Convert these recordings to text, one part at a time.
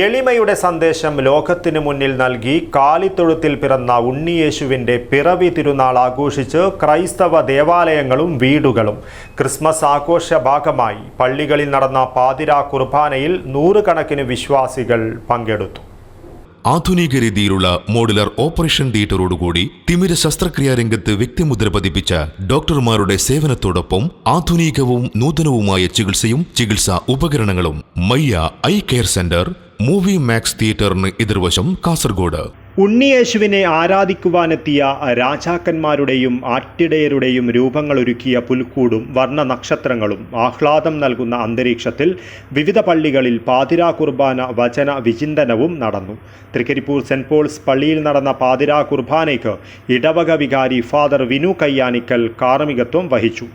എളിമയുടെ സന്ദേശം ലോകത്തിനു മുന്നിൽ നൽകി കാലിത്തൊഴുത്തിൽ പിറന്ന ഉണ്ണിയേശുവിന്റെ പിറവി തിരുനാൾ ആഘോഷിച്ച് ക്രൈസ്തവ ദേവാലയങ്ങളും വീടുകളും. ക്രിസ്മസ് ആഘോഷ ഭാഗമായി പള്ളികളിൽ നടന്ന പാതിരാ കുർബാനയിൽ നൂറുകണക്കിന് വിശ്വാസികൾ പങ്കെടുത്തു. ആധുനിക രീതിയിലുള്ള മോഡുലർ ഓപ്പറേഷൻ തിയേറ്ററോടുകൂടി തിമിര ശസ്ത്രക്രിയാ രംഗത്ത് വ്യക്തിമുദ്ര പതിപ്പിച്ച ഡോക്ടർമാരുടെ സേവനത്തോടൊപ്പം ആധുനികവും നൂതനവുമായ ചികിത്സയും ചികിത്സാ ഉപകരണങ്ങളും Mayya eye care centre movie max തിയേറ്ററിന് എതിർവശം കാസർഗോഡ്. ഉണ്ണിയേശുവിനെ ആരാധിക്കുവാനെത്തിയ രാജാക്കന്മാരുടെയും ആട്ടിടയരുടെയും രൂപങ്ങളൊരുക്കിയ പുൽക്കൂടും വർണ നക്ഷത്രങ്ങളും ആഹ്ലാദം നൽകുന്ന അന്തരീക്ഷത്തിൽ വിവിധ പള്ളികളിൽ പാതിരാ കുർബാന വചന വിചിന്തനവും നടന്നു. തൃക്കരിപ്പൂർ സെന്റ് പോൾസ് പള്ളിയിൽ നടന്ന പാതിരാ കുർബാനയ്ക്ക് ഇടവക വികാരി ഫാദർ വിനു കയ്യാനിക്കൽ കാർമികത്വം വഹിച്ചു.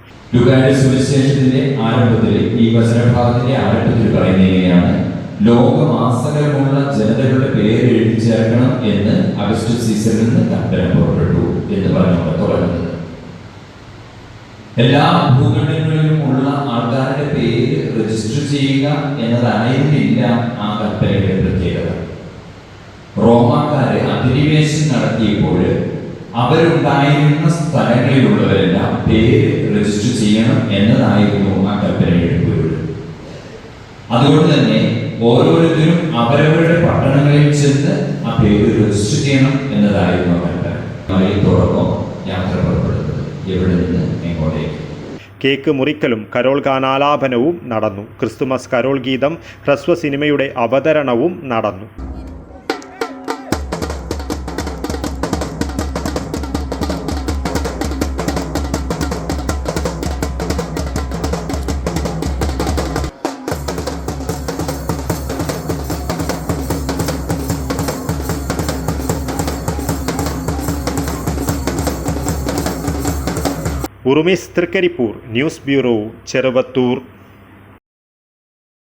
ആരംഭത്തിൽ ഈ വചനഭാഗത്തിന്റെ ആരംഭത്തിൽ പറയുന്നത് ലോകമാസകലമുള്ള ജനതകളുടെ പേര് എഴുതി ചേർക്കണം എന്ന് അഗസ്റ്റ് സീസറിൽ നിന്ന് കൽപ്പന പുറപ്പെട്ടു എന്ന് പറഞ്ഞുകൊണ്ട് തുടങ്ങുന്നത്. എല്ലാ ഭൂഖണ്ഡങ്ങളിലും ഉള്ള ആൾക്കാരുടെ പേര് രജിസ്റ്റർ ചെയ്യുക എന്നതായിരുന്നില്ല ആ കൽപ്പനയുടെ പ്രത്യേകത. റോമാക്കാരെ അധിനിവേശം നടത്തിയപ്പോൾ അവരുണ്ടായിരുന്ന സ്ഥലങ്ങളിലുള്ളവരെല്ലാം പേര് രജിസ്റ്റർ ചെയ്യണം എന്നതായിരുന്നു ആ കൽപ്പനയുടെ അതുകൊണ്ട് തന്നെ ഓരോരുത്തരും അവരവരുടെ പട്ടണങ്ങളിൽ ചെന്ന് ആ പേര് രജിസ്റ്റർ ചെയ്യണം എന്നതായിരുന്നു അവരുടെ മഴയത്തോടൊപ്പം യാത്ര പുറപ്പെടുന്നത്. എവിടെ നിന്ന് എങ്ങോട്ടേക്ക്? കേക്ക് മുറിക്കലും കരോൾ ഗാനാലാപനവും നടന്നു. ക്രിസ്തുമസ് കരോൾ ഗീതം ഹ്രസ്വ സിനിമയുടെ അവതരണവും നടന്നു. Urumis Trikaripur news bureau Cheruvathur.